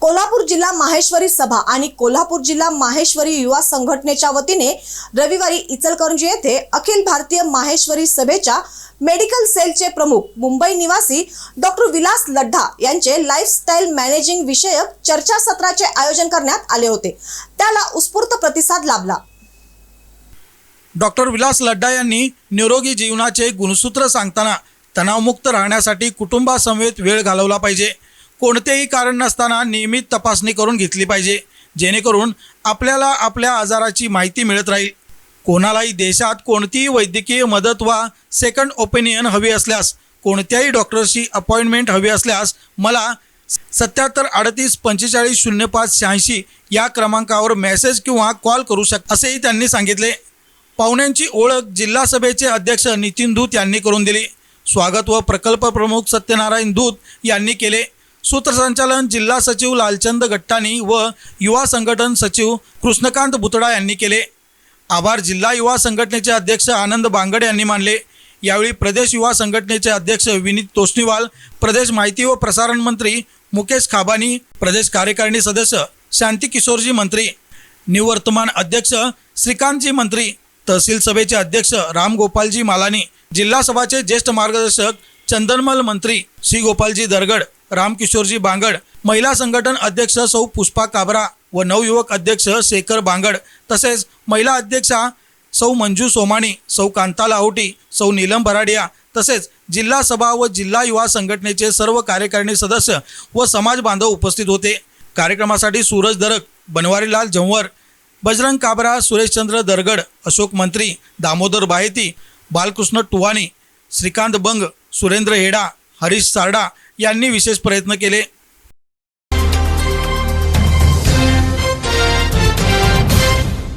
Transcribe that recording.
कोल्हापूर जिल्हा माहेश्वरी सभा आणि कोल्हापूर जिल्हा माहेश्वरी युवा संघटनेच्या वतीने रविवारी इचलकरंजी येथे अखिल भारतीय माहेश्वरी सभेच्या मेडिकल सेलचे प्रमुख मुंबई निवासी डॉक्टर विलास लड्ढा यांचे लाईफस्टाईल मॅनेजिंग विषयक चर्चासत्राचे आयोजन करण्यात आले होते. त्याला उत्स्फूर्त प्रतिसाद लाभला. डॉक्टर विलास लड्डा यांनी निरोगी जीवनाचे गुणसूत्र सांगताना तणावमुक्त राहण्यासाठी कुटुंबासमवेत वेळ घालवला पाहिजे. कोणतेही कारण नसताना नियमित तपासणी करून घेतली पाहिजे जेणेकरून आपल्याला आपल्या आजाराची माहिती मिळत राहील. कोणालाही देशात कोणतीही वैद्यकीय मदत वा सेकंड ओपिनियन हवी असल्यास कोणत्याही डॉक्टरशी अपॉइंटमेंट हवी असल्यास मला सत्याहत्तर अडतीस पंचेचाळीस शून्य पाच शहाऐंशी या क्रमांकावर मेसेज किंवा कॉल करू शक असेही त्यांनी सांगितले. पाहुण्यांची ओळख जिल्हा सभेचे अध्यक्ष नितीन धूत यांनी करून दिली. स्वागत व प्रकल्प प्रमुख सत्यनारायण धूत यांनी केले. सूत्रसंचालन जिल्हा सचिव लालचंद गट्टाणी व युवा संघटन सचिव कृष्णकांत बुतडा यांनी केले. आभार जिल्हा युवा संघटनेचे अध्यक्ष आनंद बांगडे यांनी मानले. यावेळी प्रदेश युवा संघटनेचे अध्यक्ष विनीत तोष्णीवाल प्रदेश माहिती व प्रसारण मंत्री मुकेश खाबानी प्रदेश कार्यकारिणी सदस्य शांती किशोरजी मंत्री निवर्तमान अध्यक्ष श्रीकांतजी मंत्री तहसील सभेचे अध्यक्ष रामगोपालजी मालानी जिल्हा सभाचे ज्येष्ठ मार्गदर्शक चंदनमल मंत्री श्री गोपालजी दरगड रामकिशोरजी बांगड महिला संघटन अध्यक्ष सौ पुष्पा काबरा व नवयुवक अध्यक्ष शेखर बांगड तसेच महिला अध्यक्षा सौ मंजू सोमाणी सौ कांता लाहोटी सौ नीलम भराडिया तसेच जिल्हा सभा व जिल्हा युवा संघटनेचे सर्व कार्यकारिणी सदस्य व समाज बांधव उपस्थित होते. कार्यक्रमासाठी सूरज दरक बनवारीलाल जंवर बजरंग काबरा सुरेशचंद्र दरगड अशोक मंत्री दामोदर बाहेती बालकृष्ण टुवाणी श्रीकांत बंग सुरेंद्र हेडा हरीश सारडा यांनी विशेष प्रयत्न केले.